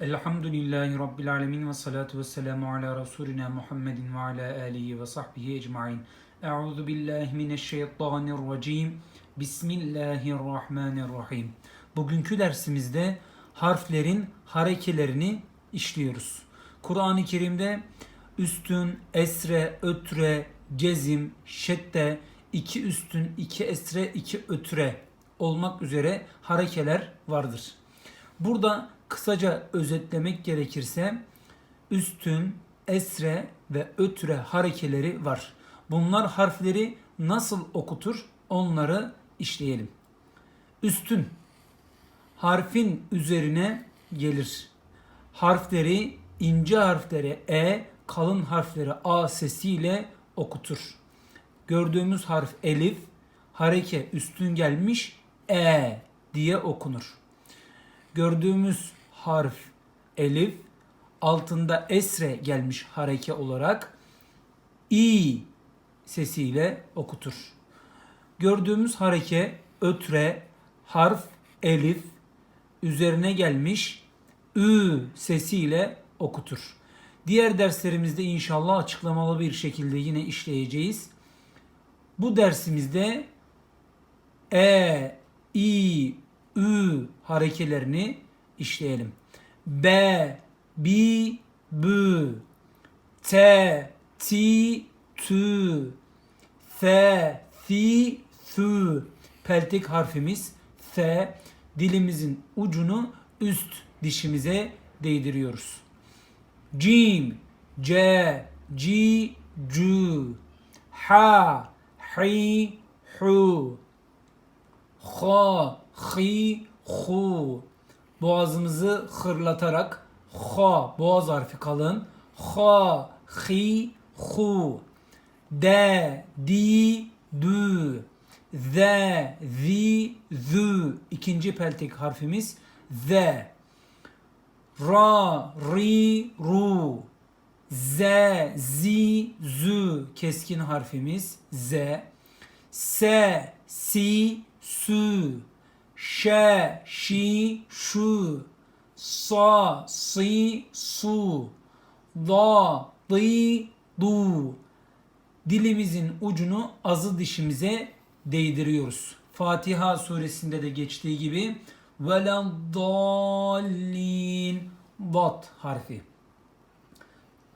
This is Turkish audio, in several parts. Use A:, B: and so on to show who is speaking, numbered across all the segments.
A: Elhamdülillahi Rabbil alemin ve salatu ve selamu ala Resulina Muhammedin ve ala alihi ve sahbihi ecmain. Euzu billahi mineşşeytanirracim. Bismillahirrahmanirrahim. Bugünkü dersimizde harflerin harekelerini işliyoruz. Kur'an-ı Kerim'de üstün, esre, ötre, cezim, şedde, iki üstün, iki esre, iki ötre olmak üzere harekeler vardır. Burada kısaca özetlemek gerekirse üstün, esre ve ötre harekeleri var. Bunlar harfleri nasıl okutur onları işleyelim. Üstün harfin üzerine gelir. Harfleri ince harfleri E, kalın harfleri A sesiyle okutur. Gördüğümüz harf elif, hareke üstün gelmiş E diye okunur. Gördüğümüz harf elif, altında esre gelmiş hareke olarak i sesiyle okutur. Gördüğümüz hareke ötre, harf elif, üzerine gelmiş ü sesiyle okutur. Diğer derslerimizde inşallah açıklamalı bir şekilde yine işleyeceğiz. Bu dersimizde e, i, ü harekelerini işleyelim. B, bi, bü, t, ti, tü, f, fi, fü. Peltek harfimiz f. Dilimizin ucunu üst dişimize değdiriyoruz. Cim, c, ci, cü, ha, hi, hu, ha, hi, hu. Boğazımızı hırlatarak ha, boğaz harfi kalın. Ha, hi, hu. De, di, dü. Ze, zi, zü. İkinci peltek harfimiz ze. Ra, ri, ru. Z, zi, zü. Keskin harfimiz z. Se, si, sü. Ş, şi, şu. Sa, si, su. Da, di, du. Dilimizin ucunu azı dişimize değdiriyoruz. Fatiha suresinde de geçtiği gibi veladdallin dat harfi.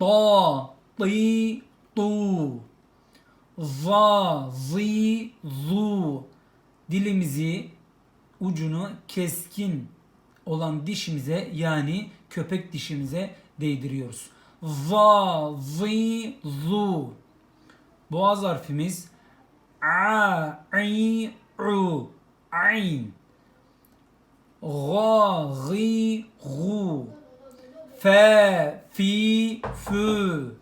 A: Da, di, du. Za, zi, zu. Dilimizi ucunu keskin olan dişimize yani köpek dişimize değdiriyoruz. Za, zi, zu. Boğaz harfimiz a, i, u, ayn. Ga, gi, gu. Fe, fi, fü.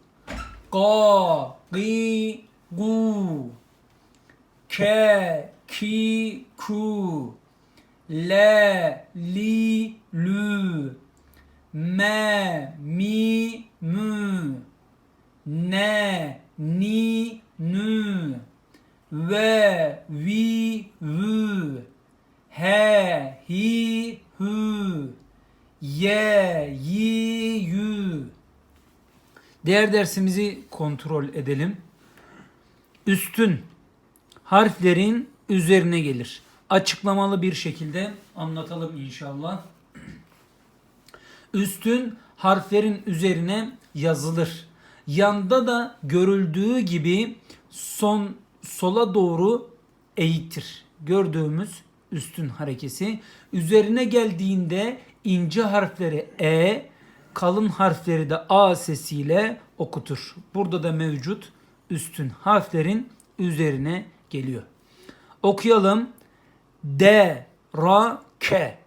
A: Ga, gi, gu. Ke, ki, ku. Le, li, lü. Me, mi, mü. Ne, ni, nü. Ve, vi, vü. He, hi, hü. Ye, yi, yü. Diğer dersimizi kontrol edelim. Üstün harflerin üzerine gelir. Açıklamalı bir şekilde anlatalım inşallah. Üstün harflerin üzerine yazılır. Yanda da görüldüğü gibi son sola doğru eğitir. Gördüğümüz üstün harekesi. Üzerine geldiğinde ince harfleri E, kalın harfleri de A sesiyle okutur. Burada da mevcut üstün harflerin üzerine geliyor. Okuyalım. D, Ra, K.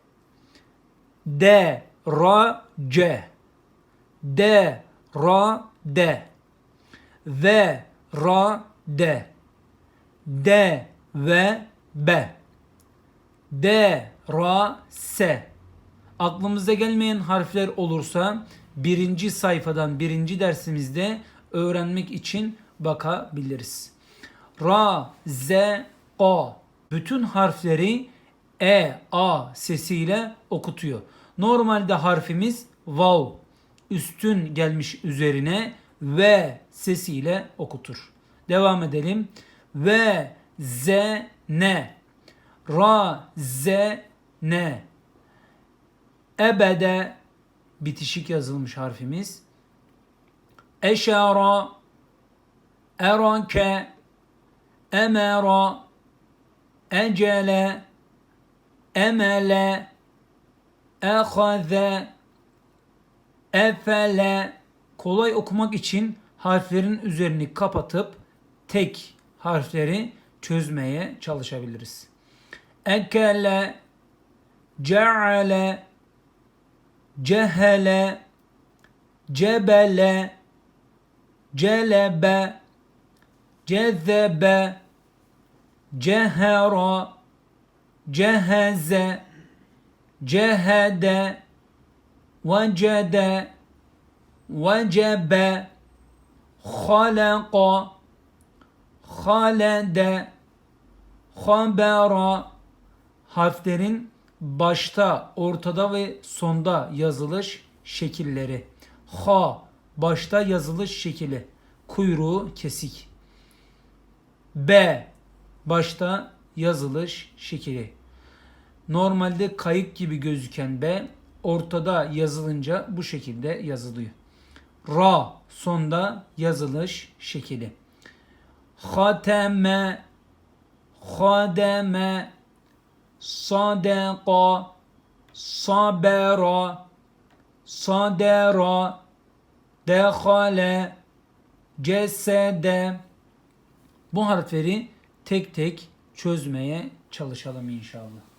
A: D, Ra, C. D, Ra, D. V, Ra, D. D, V, B. D, Ra, S. Aklımıza gelmeyen harfler olursa birinci sayfadan birinci dersimizde öğrenmek için bakabiliriz. Ra, Z, A. Bütün harfleri E, A sesiyle okutuyor. Normalde harfimiz vav üstün gelmiş üzerine ve sesiyle okutur. Devam edelim. Ve ze ne ra ze ne ebede bitişik yazılmış harfimiz. Eşara erake emera ecele emele ehaze efele kolay okumak için harflerin üzerini kapatıp tek harfleri çözmeye çalışabiliriz. Ekele ceale cehele cebele celebe cezebe cehera ceheze cehede vecede vecebe halaka halede habera harflerin başta, ortada ve sonda yazılış şekilleri. Ha başta yazılış şekli. Kuyruğu kesik. B başta yazılış şekli. Normalde kayık gibi gözüken B ortada yazılınca bu şekilde yazılıyor. Ra sonda yazılış şekli. Hateme Hademe Sadeka Sabera Sadera Dehale Cesede Bu harfleri tek tek çözmeye çalışalım inşallah.